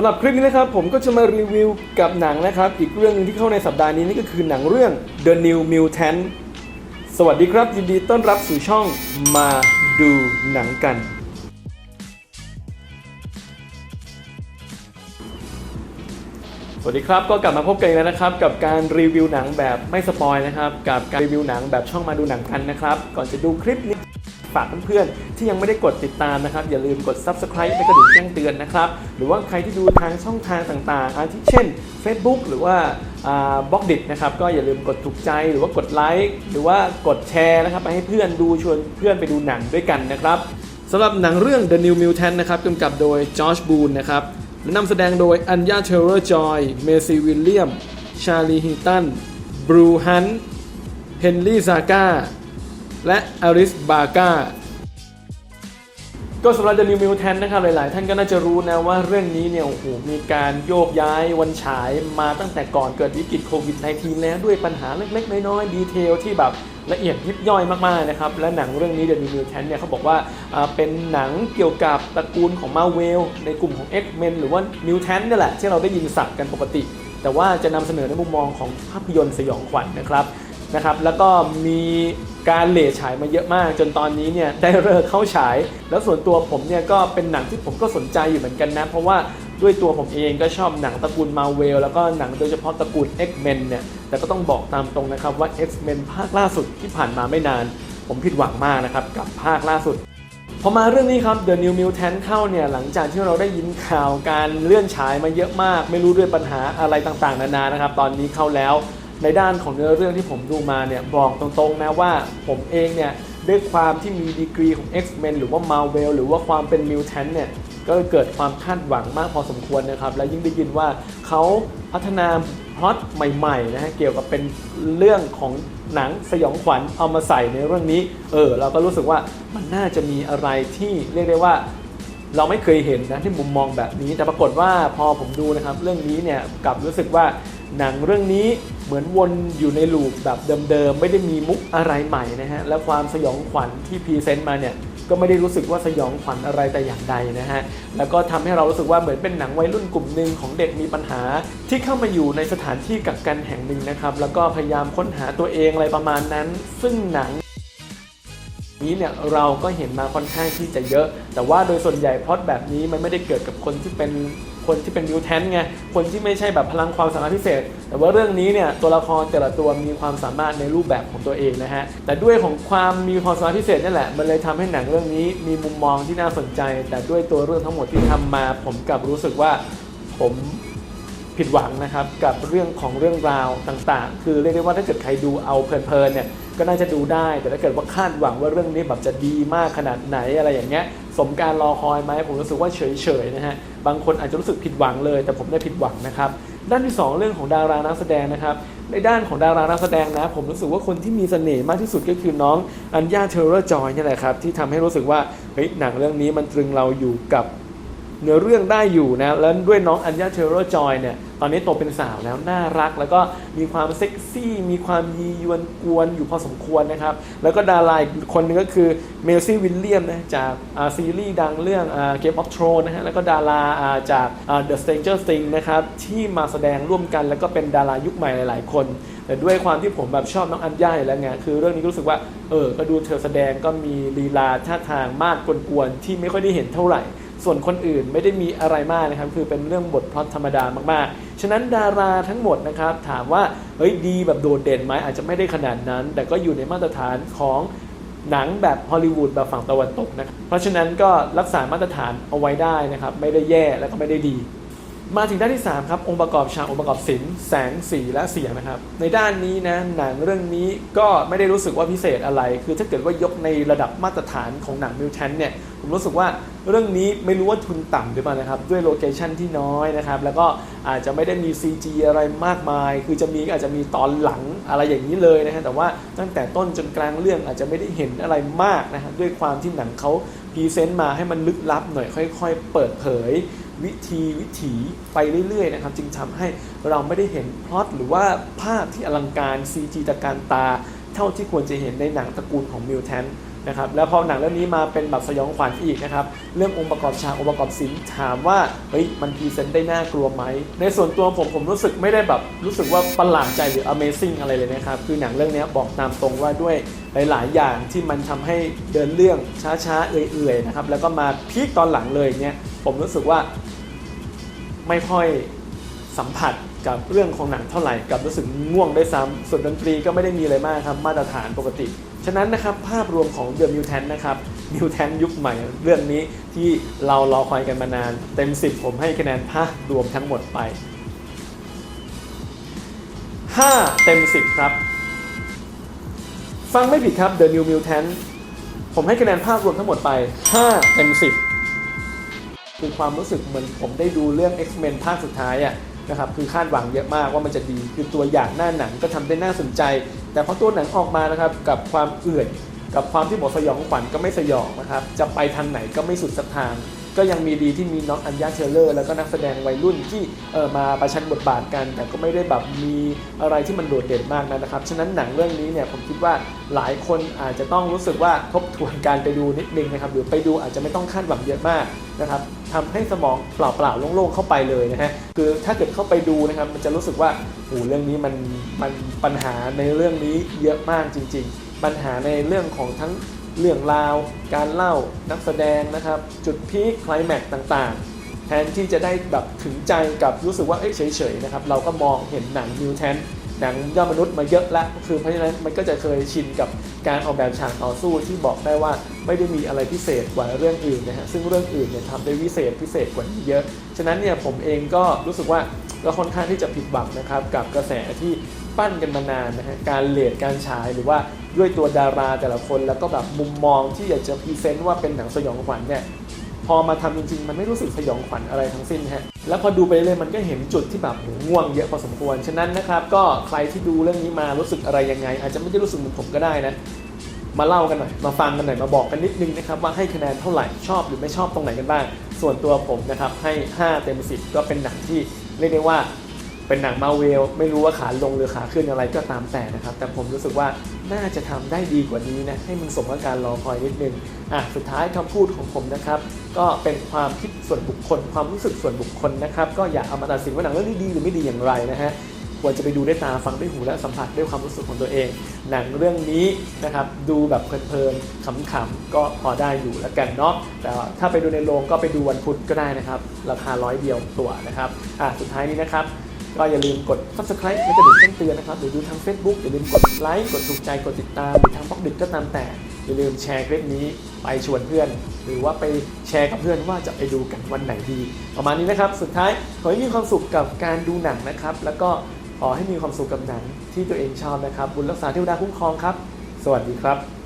สำหรับคลิปนี้นะครับผมก็จะมารีวิวกับหนังนะครับ อีกเรื่องหนึงที่เข้าในสัปดาห์นี้นี่ก็คือหนังเรื่อง The New Mutant สวัสดีครับ ยินดีต้อนรับสู่ช่องมาดูหนังกัน สวัสดีครับก็กลับมาพบกันอีกแล้วนะครับ กับการรีวิวหนังแบบไม่สปอยนะครับ กับการรีวิวหนังแบบช่องมาดูหนังกันนะครับ ก่อนจะดูคลิปนี้ากเพื่อนๆที่ยังไม่ได้กดติดตามนะครับ อย่าลืมกด subscribe และกระดิ่งแจ้งเตือนนะครับ หรือว่าใครที่ดูทางช่องทางต่างๆอาทิเช่น Facebook หรือว่าบล็อกดิบนะครับ ก็อย่าลืมกดถูกใจหรือว่ากดไลค์หรือว่ากดแชร์นะครับไปให้เพื่อนดูชวนเพื่อนไปดูหนังด้วยกันนะครับสำหรับหนังเรื่อง The New Mutant นะครับกำกับโดยจอร์จบูนนะครับและนำแสดงโดยอัญญาเทเลอร์จอยเมซี่วิลเลียม ชาลีฮิตันบรูฮันเฮนรี่ซาก้า และอริสบาก้าก็สำหรับ The New Mutant นะครับหลายๆ ท่านก็น่าจะรู้นะว่าเรื่องนี้เนี่ยโอ้โหมีการโยกย้ายวันฉายมาตั้งแต่ก่อนเกิดวิกฤตโควิด -19 แล้วด้วยปัญหาเล็ก ๆ น้อยๆดีเทลที่แบบละเอียดยิบย่อยมาก ๆ นะครับ และหนังเรื่องนี้ The New Mutant เนี่ยเขาบอกว่าเป็นหนังเกี่ยวกับตระกูลของ Marvel ในกลุ่มของ X-Men หรือว่า Mutant นี่แหละ ที่เราได้ยินศัพท์กันปกติ แต่ว่าจะนำเสนอในมุมมองของภาพยนตร์สยองขวัญนะครับนะครับแล้วก็มี การเลฉายมาเยอะมาก จนตอนนี้เนี่ยได้เลิกเข้าฉาย แล้วส่วนตัวผมเนี่ยก็เป็นหนังที่ผมก็สนใจอยู่เหมือนกันนะ เพราะว่าด้วยตัวผมเองก็ชอบหนังตระกูลมาเวลแล้วก็หนังโดยเฉพาะตระกูล X-Men เนี่ยแต่ก็ต้องบอกตามตรงนะครับว่า X-Men ภาคล่าสุดที่ผ่านมาไม่นาน ผมผิดหวังมากนะครับกับภาคล่าสุดพอมาเรื่องนี้ครับ The New Mutant เข้าเนี่ยหลังจากที่เราได้ยินข่าวการเลื่อนฉายมาเยอะมาก ไม่รู้ด้วยปัญหาอะไรต่างๆ นานานะครับ ตอนนี้เข้าแล้ว ในด้านของเนื้อเรื่องที่ผมดูมาเนี่ยบอกตรงๆนะว่าผมเองเนี่ยด้วยความที่มีดีกรีของ X-Men หรือว่า Marvel หรือว่าความเป็น Mutant เนี่ยก็เกิดความคาดหวังมากพอสมควรนะครับ และยิ่งได้ยินว่าเขาพัฒนาพล็อตใหม่ๆนะฮะเกี่ยวกับเป็นเรื่องของหนังสยองขวัญเอามาใส่ในเรื่องนี้ เออ เราก็รู้สึกว่ามันน่าจะมีอะไรที่เรียกได้ว่าเราไม่เคยเห็นนะที่มุมมองแบบนี้ แต่ปรากฏว่าพอผมดูนะครับ เรื่องนี้เนี่ยกลับรู้สึกว่า หนังเรื่องนี้เหมือนวนอยู่ในลูปแบบเดิมๆ ไม่ได้มีมุกอะไรใหม่นะฮะ และความสยองขวัญที่พรีเซนต์มาเนี่ยก็ไม่ได้รู้สึกว่าสยองขวัญอะไรแต่อย่างใดนะฮะ แล้วก็ทำให้เรารู้สึกว่าเหมือนเป็นหนังวัยรุ่นกลุ่มหนึ่งของเด็กมีปัญหา ที่เข้ามาอยู่ในสถานที่กักกันแห่งหนึ่งนะครับ แล้วก็พยายามค้นหาตัวเองอะไรประมาณนั้น ซึ่งหนังนี้เนี่ยเราก็เห็นมาค่อนข้างที่จะเยอะ แต่ว่าโดยส่วนใหญ่พล็อตแบบนี้มันไม่ได้เกิดกับคนที่เป็น คนที่เป็นมิวแทนไงคนที่ไม่ใช่แบบพลังความสามารถพิเศษ แต่ว่าเรื่องนี้เนี่ยตัวละครแต่ละตัวมีความสามารถในรูปแบบของตัวเองนะฮะแต่ด้วยของความมีความสามารถพิเศษนี่แหละมันเลยทำให้หนังเรื่องนี้มีมุมมองที่น่าสนใจ แต่ด้วยตัวเรื่องทั้งหมดที่ทำมา ผมกลับรู้สึกว่าผมผิดหวังนะครับกับเรื่องของเรื่องราวต่างๆ คือเรียกได้ว่าถ้าเกิดใครดูเอาเพลินๆเนี่ยก็น่าจะดูได้ แต่ถ้าเกิดว่าคาดหวังว่าเรื่องนี้แบบจะดีมากขนาดไหนอะไรอย่างเงี้ยสมการรอคอยไหมผมรู้สึกว่าเฉยๆนะฮะ บางคนอาจจะรู้สึกผิดหวังเลย แต่ผมได้ผิดหวังนะครับ ด้านที่สองเรื่องของดารานักแสดงนะครับ ในด้านของดารานักแสดงนะ ผมรู้สึกว่าคนที่มีเสน่ห์มากที่สุดก็คือน้องอัญญาเทเลอร์จอยนี่แหละครับที่ทำให้รู้สึกว่าเฮ้ยหนังเรื่องนี้มันตรึงเราอยู่กับเนื้อเรื่องได้อยู่นะ แล้วด้วยน้องอัญญาเทโรจอยเนี่ย ตอนนี้โตเป็นสาวแล้วน่ารัก แล้วก็มีความเซ็กซี่มีความยียวนกวนอยู่พอสมควรนะครับ แล้วก็ดาราอีกคนหนึงก็คือเมลซี่วิลเลียมนะจากาซีรีส์ดังเรื่องเกมออฟทรอนนะฮะแล้วก็ดาราาจากอ่า The Stranger Things นะครับที่มาแสดงร่วมกัน แล้วก็เป็นดารายุคใหม่หลาย ๆ คน แต่ด้วยความที่ผมแบบชอบน้องอัญญาอยู่แล้วไงคือเรื่องนี้รู้สึกว่าเออก็ดูเธอแสดงก็มีลีลาท่าทางมากกวนๆที่ไม่ค่อยได้เห็นเท่าไหร่ ส่วนคนอื่นไม่ได้มีอะไรมากนะครับคือเป็นเรื่องบทพล็อตธรรมดามากๆ ฉะนั้นดาราทั้งหมดนะครับถามว่าเฮ้ยดีแบบโดดเด่นไหมอาจจะไม่ได้ขนาดนั้น แต่ก็อยู่ในมาตรฐานของหนังแบบฮอลลีวูดแบบฝั่งตะวันตกนะครับเพราะฉะนั้นก็รักษามาตรฐานเอาไว้ได้นะครับไม่ได้แย่แล้วก็ไม่ได้ดี มาถึงด้านที่ 3 ครับ องค์ประกอบฉากองค์ประกอบศิลป์แสงสีและเสียงนะครับ ในด้านนี้นะหนังเรื่องนี้ก็ไม่ได้รู้สึกว่าพิเศษอะไร คือถ้าเกิดว่ายกในระดับมาตรฐานของหนังมิวแทนเนี่ย ผมรู้สึกว่าเรื่องนี้ไม่รู้ว่าทุนต่ำหรือเปล่านะครับ ด้วยโลเคชันที่น้อยนะครับ แล้วก็อาจจะไม่ได้มี CG อะไรมากมาย คือจะมีอาจจะมีตอนหลังอะไรอย่างนี้เลยนะฮะแต่ว่าตั้งแต่ต้นจนกลางเรื่องอาจจะไม่ได้เห็นอะไรมากนะฮะด้วยความที่หนังเขาพรีเซนต์มาให้มันลึกลับหน่อยค่อย ๆ เปิดเผย วิธีวิถีไปเรื่อยๆนะครับจึงทำให้เราไม่ได้เห็นพล็อตหรือว่าภาพที่อลังการ CG ตะการตา เท่าที่ควรจะเห็นในหนังตระกูลของมิวแทนนะครับแล้วพอหนังเรื่องนี้มาเป็นแบบสยองขวัญอีกนะครับเรื่ององค์ประกอบฉากองค์ประกอบศิลป์ถามว่าเฮ้ยมันพรีเซนต์ได้น่ากลัวไหม ในส่วนตัวผมผมรู้สึกไม่ได้แบบรู้สึกว่าประหลาดใจหรือ Amazing อะไรเลยนะครับ คือหนังเรื่องนี้บอกตามตรงว่าด้วยหลาย ๆ อย่างที่มันทำให้เดินเรื่องช้าๆ เอื่อยๆนะครับแล้วก็มาพีคตอนหลังเลยเนี่ยผมรู้สึกว่า ไม่ค่อยสัมผัสกับเรื่องของหนังเท่าไหร่กับรู้สึกง่วงได้วยซ้ำส่วนดนตรีก็ไม่ได้มีอะไรมากครับมาตรฐานปกติ ฉะนั้นนะครับภาพรวมของ The Mutant นะครับ Mutant ยุคใหม่เรื่องนี้ที่เรารอคอยกันมานาน เต็ม 10 ผมให้คะแนนภาพรวมทั้งหมดไป 5 เต็ม 10 ครับ ฟังไม่ผิดครับ The New Mutant ผมให้คะแนนภาพรวมทั้งหมดไป 5 เต็ม 10 คือความรู้สึกเหมือนผมได้ดูเรื่อง X-Men ภาคสุดท้ายอะนะครับคือคาดหวังเยอะมากว่ามันจะดี คือตัวอย่างหน้าหนังก็ทำได้น่าสนใจ แต่พอตัวหนังออกมานะครับกับความเอื่อยกับความที่บอกสยองขวัญก็ไม่สยองนะครับจะไปทางไหนก็ไม่สุดสักทาง ก็ยังมีดีที่มีน้องอัญญาเชลเลอร์ แล้วก็นักแสดงวัยรุ่นที่เออมาประชันบทบาทกัน แต่ก็ไม่ได้แบบมีอะไรที่มันโดดเด่นมากนะครับ ฉะนั้นหนังเรื่องนี้เนี่ยผมคิดว่าหลายคนอาจจะต้องรู้สึกว่าทบทวนการไปดูนิดนึงนะครับหรือไปดูอาจจะไม่ต้องคาดหวังเยอะมากนะครับทำให้สมองเปล่าๆโล่งๆเข้าไปเลยนะฮะคือถ้าเกิดเข้าไปดูนะครับมันจะรู้สึกว่าโอ้เรื่องนี้มันมันปัญหาในเรื่องนี้เยอะมากจริง ๆ ปัญหาในเรื่องของทั้ง เรื่องราว การเล่านักแสดงนะครับ จุดพีคไคลแม็กต่างๆ แทนที่จะได้แบบถึงใจกับรู้สึกว่าเอ้ยเฉยๆนะครับเราก็มองเห็นหนังมิวแทนหนังยอดมนุษย์มาเยอะล้วคือเพราะฉะนั้นมันก็จะเคยชินกับการออกแบบฉากต่อสู้ที่บอกได้ว่าไม่ได้มีอะไรพิเศษกว่าเรื่องอื่นนะฮะซึ่งเรื่องอื่นเนี่ยทำได้วิเศษพิเศษกว่านี้เยอะ ฉะนั้นเนี่ยผมเองก็รู้สึกว่าก็ค่อนข้างที่จะผิดหวังนะครับกับกระแสที่ ปั้นกันมานานนะฮะการเลดการฉายหรือว่าด้วยตัวดาราแต่ละคนแล้วก็แบบมุมมองที่อยากจะพรีเซนต์ว่าเป็นหนังสยองขวัญเนี่ยพอมาทำจริงๆ มันไม่รู้สึกสยองขวัญอะไรทั้งสิ้นฮะ แล้วพอดูไปเลยมันก็เห็นจุดที่แบบง่วงเยอะพอสมควร ฉะนั้นนะครับ ก็ใครที่ดูเรื่องนี้มารู้สึกอะไรยังไง อาจจะไม่ได้รู้สึกเหมือนผมก็ได้นะ มาเล่ากันหน่อย มาฟังกันหน่อย มาบอกกันนิดนึงนะครับ ว่าให้คะแนนเท่าไหร่ ชอบหรือไม่ชอบตรงไหนกันบ้าง ส่วนตัวผมนะครับให้ 5 เต็ม 10 ก็เป็นหนังที่เรียกได้ว่า เป็นหนังมาเวลไม่รู้ว่าขาลงหรือขาขึ้นอะไรก็ตามแต่นะครับ แต่ผมรู้สึกว่าน่าจะทำได้ดีกว่านี้นะ ให้มันสมกับการรอคอยนิดนึงอะสุดท้ายคำพูดของผมนะครับ ก็เป็นความคิดส่วนบุคคล ความรู้สึกส่วนบุคคลนะครับ ก็อย่าเอามาตัดสินว่าหนังเรื่องนี้ดีหรือไม่ดีอย่างไรนะฮะควรจะไปดูด้วยตาฟังด้วยหูและสัมผัสด้วยความรู้สึกของตัวเอง หนังเรื่องนี้นะครับดูแบบเพลินๆขำๆก็พอได้อยู่แล้วกันเนาะแต่ถ้าไปดูในโรงก็ไปดูวันพุธก็ได้นะครับ ราคาร้อยเดียวตัวนะครับอะสุดท้ายนี้นะครับ ก็อย่าลืมกด subscribe และกระดิ่งแจ้งเตือนนะครับหรือดูทาง Facebook อย่าลืมกดไลค์กดถูกใจกดติดตามหรือทางบล็อกดิก็ตามแต่ อย่าลืมแชร์คลิปนี้ไปชวนเพื่อน หรือว่าไปแชร์กับเพื่อนว่าจะไปดูกันวันไหนดี ประมาณนี้นะครับ สุดท้ายขอให้มีความสุขกับการดูหนังนะครับ แล้วก็ขอให้มีความสุขกับหนังที่ตัวเองชอบนะครับ บุญรักษาเทวดาคุ้มครองครับ สวัสดีครับ